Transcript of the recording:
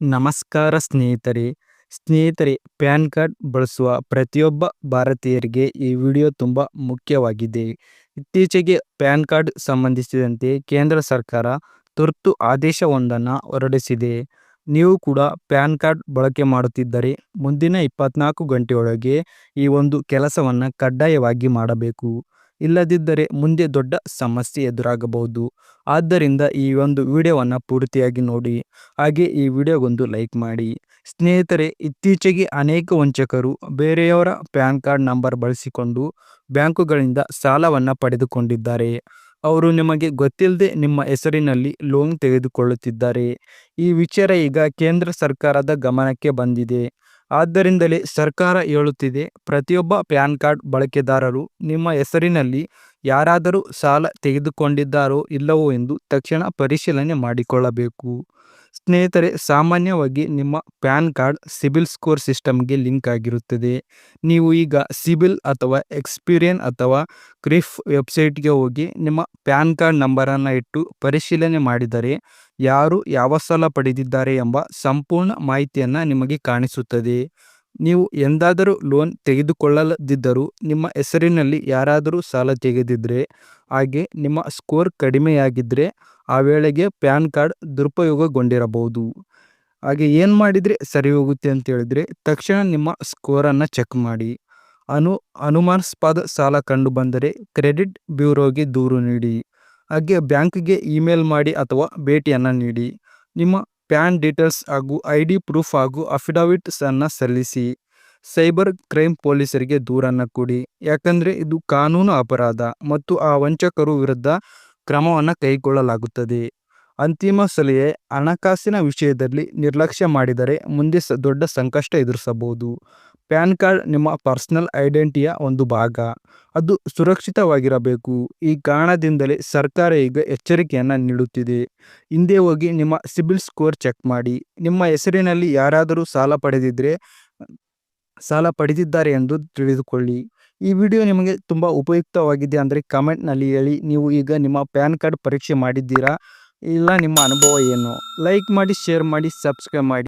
ನಮಸ್ಕಾರ ಸ್ನೇಹಿತರೆ. ಸ್ನೇಹಿತರೆ, ಪ್ಯಾನ್ ಕಾರ್ಡ್ ಬಳಸುವ ಪ್ರತಿಯೊಬ್ಬ ಭಾರತೀಯರಿಗೆ ಈ ವಿಡಿಯೋ ತುಂಬ ಮುಖ್ಯವಾಗಿದೆ. ಇತ್ತೀಚೆಗೆ ಪ್ಯಾನ್ ಕಾರ್ಡ್ ಸಂಬಂಧಿಸಿದಂತೆ ಕೇಂದ್ರ ಸರ್ಕಾರ ತುರ್ತು ಆದೇಶವೊಂದನ್ನು ಹೊರಡಿಸಿದೆ. ನೀವು ಕೂಡ ಪ್ಯಾನ್ ಕಾರ್ಡ್ ಬಳಕೆ ಮಾಡುತ್ತಿದ್ದರೆ ಮುಂದಿನ ಇಪ್ಪತ್ನಾಲ್ಕು ಗಂಟೆಯೊಳಗೆ ಈ ಒಂದು ಕೆಲಸವನ್ನು ಕಡ್ಡಾಯವಾಗಿ ಮಾಡಬೇಕು. ಇಲ್ಲದಿದ್ದರೆ ಮುಂದೆ ದೊಡ್ಡ ಸಮಸ್ಯೆ ಎದುರಾಗಬಹುದು. ಆದ್ದರಿಂದ ಈ ಒಂದು ವಿಡಿಯೋವನ್ನು ಪೂರ್ತಿಯಾಗಿ ನೋಡಿ. ಹಾಗೆ ಈ ವಿಡಿಯೋಗೊಂದು ಲೈಕ್ ಮಾಡಿ. ಸ್ನೇಹಿತರೆ, ಇತ್ತೀಚೆಗೆ ಅನೇಕ ವಂಚಕರು ಬೇರೆಯವರ ಪ್ಯಾನ್ ಕಾರ್ಡ್ ನಂಬರ್ ಬಳಸಿಕೊಂಡು ಬ್ಯಾಂಕುಗಳಿಂದ ಸಾಲವನ್ನು ಪಡೆದುಕೊಂಡಿದ್ದಾರೆ. ಅವರು ನಿಮಗೆ ಗೊತ್ತಿಲ್ಲದೆ ನಿಮ್ಮ ಹೆಸರಿನಲ್ಲಿ ಲೋನ್ ತೆಗೆದುಕೊಳ್ಳುತ್ತಿದ್ದಾರೆ. ಈ ವಿಚಾರ ಈಗ ಕೇಂದ್ರ ಸರ್ಕಾರದ ಗಮನಕ್ಕೆ ಬಂದಿದೆ. ಆದ್ದರಿಂದಲೇ ಸರ್ಕಾರ ಹೇಳುತ್ತಿದೆ, ಪ್ರತಿಯೊಬ್ಬ ಪ್ಯಾನ್ ಕಾರ್ಡ್ ಬಳಕೆದಾರರು ನಿಮ್ಮ ಹೆಸರಿನಲ್ಲಿ ಯಾರಾದರೂ ಸಾಲ ತೆಗೆದುಕೊಂಡಿದ್ದಾರೋ ಇಲ್ಲವೋ ಎಂದು ತಕ್ಷಣ ಪರಿಶೀಲನೆ ಮಾಡಿಕೊಳ್ಳಬೇಕು. ಸ್ನೇಹಿತರೆ, ಸಾಮಾನ್ಯವಾಗಿ ನಿಮ್ಮ ಪ್ಯಾನ್ ಕಾರ್ಡ್ ಸಿಬಿಲ್ ಸ್ಕೋರ್ ಸಿಸ್ಟಮ್ಗೆ ಲಿಂಕ್ ಆಗಿರುತ್ತದೆ. ನೀವು ಈಗ ಸಿಬಿಲ್ ಅಥವಾ ಎಕ್ಸ್ಪೀರಿಯನ್ ಅಥವಾ ಕ್ರಿಫ್ ವೆಬ್ಸೈಟ್ಗೆ ಹೋಗಿ ನಿಮ್ಮ ಪ್ಯಾನ್ ಕಾರ್ಡ್ ನಂಬರನ್ನು ಇಟ್ಟು ಪರಿಶೀಲನೆ ಮಾಡಿದರೆ ಯಾರು ಯಾವ ಸಾಲ ಪಡೆದಿದ್ದಾರೆ ಎಂಬ ಸಂಪೂರ್ಣ ಮಾಹಿತಿಯನ್ನು ನಿಮಗೆ ಕಾಣಿಸುತ್ತದೆ. ನೀವು ಎಂದಾದರೂ ಲೋನ್ ತೆಗೆದುಕೊಳ್ಳದಿದ್ದರೂ ನಿಮ್ಮ ಹೆಸರಿನಲ್ಲಿ ಯಾರಾದರೂ ಸಾಲ ತೆಗೆದಿದ್ದರೆ ಹಾಗೆ ನಿಮ್ಮ ಸ್ಕೋರ್ ಕಡಿಮೆಯಾಗಿದ್ದರೆ ಆ ವೇಳೆಗೆ ಪ್ಯಾನ್ ಕಾರ್ಡ್ ದುರುಪಯೋಗಗೊಂಡಿರಬಹುದು. ಹಾಗೆ ಏನು ಮಾಡಿದರೆ ಸರಿ ಹೋಗುತ್ತೆ ಅಂತ ಹೇಳಿದರೆ ತಕ್ಷಣ ನಿಮ್ಮ ಸ್ಕೋರನ್ನು ಚೆಕ್ ಮಾಡಿ. ಅನು, ಅನುಮಾನಾಸ್ಪದ ಸಾಲ ಕಂಡು ಬಂದರೆ ಕ್ರೆಡಿಟ್ ಬ್ಯೂರೋಗೆ ದೂರು ನೀಡಿ. ಹಾಗೆ ಬ್ಯಾಂಕ್ಗೆ ಇಮೇಲ್ ಮಾಡಿ ಅಥವಾ ಭೇಟಿಯನ್ನು ನೀಡಿ. ನಿಮ್ಮ ಪ್ಯಾನ್ ಡೀಟೇಲ್ಸ್ ಹಾಗೂ ಐ ಡಿ ಪ್ರೂಫ್ ಹಾಗೂ ಅಫಿಡವಿಟ್ಸನ್ನು ಸಲ್ಲಿಸಿ. ಸೈಬರ್ ಕ್ರೈಮ್ ಪೊಲೀಸರಿಗೆ ದೂರನ್ನು ಕೊಡಿ. ಯಾಕಂದರೆ ಇದು ಕಾನೂನು ಅಪರಾಧ ಮತ್ತು ಆ ವಂಚಕರು ವಿರುದ್ಧ ಕ್ರಮವನ್ನು ಕೈಗೊಳ್ಳಲಾಗುತ್ತದೆ. ಅಂತಿಮ ಸಲಹೆ, ಹಣಕಾಸಿನ ವಿಷಯದಲ್ಲಿ ನಿರ್ಲಕ್ಷ್ಯ ಮಾಡಿದರೆ ಮುಂದೆ ಸ ದೊಡ್ಡ ಸಂಕಷ್ಟ ಎದುರಿಸಬಹುದು. ಪ್ಯಾನ್ ಕಾರ್ಡ್ ನಿಮ್ಮ ಪರ್ಸನಲ್ ಐಡೆಂಟಿಟಿಯ ಒಂದು ಭಾಗ. ಅದು ಸುರಕ್ಷಿತವಾಗಿರಬೇಕು. ಈ ಕಾರಣದಿಂದಲೇ ಸರ್ಕಾರ ಈಗ ಎಚ್ಚರಿಕೆಯನ್ನು ನೀಡುತ್ತಿದೆ. ಹಿಂದೆ ಹೋಗಿ ನಿಮ್ಮ ಸಿಬಿಲ್ ಸ್ಕೋರ್ ಚೆಕ್ ಮಾಡಿ. ನಿಮ್ಮ ಹೆಸರಿನಲ್ಲಿ ಯಾರಾದರೂ ಸಾಲ ಪಡೆದಿದ್ದರೆ ಸಾಲ ಪಡೆದಿದ್ದಾರೆ ಎಂದು ತಿಳಿದುಕೊಳ್ಳಿ. ಈ ವಿಡಿಯೋ ನಿಮಗೆ ತುಂಬ ಉಪಯುಕ್ತವಾಗಿದೆ ಅಂದರೆ ಕಮೆಂಟ್ನಲ್ಲಿ ಹೇಳಿ. ನೀವು ಈಗ ನಿಮ್ಮ ಪ್ಯಾನ್ ಕಾರ್ಡ್ ಪರೀಕ್ಷೆ ಮಾಡಿದ್ದೀರಾ? ಇಲ್ಲ ನಿಮ್ಮ ಅನುಭವ ಏನು? ಲೈಕ್ ಮಾಡಿ, ಶೇರ್ ಮಾಡಿ, ಸಬ್ಸ್ಕ್ರೈಬ್ ಮಾಡಿ.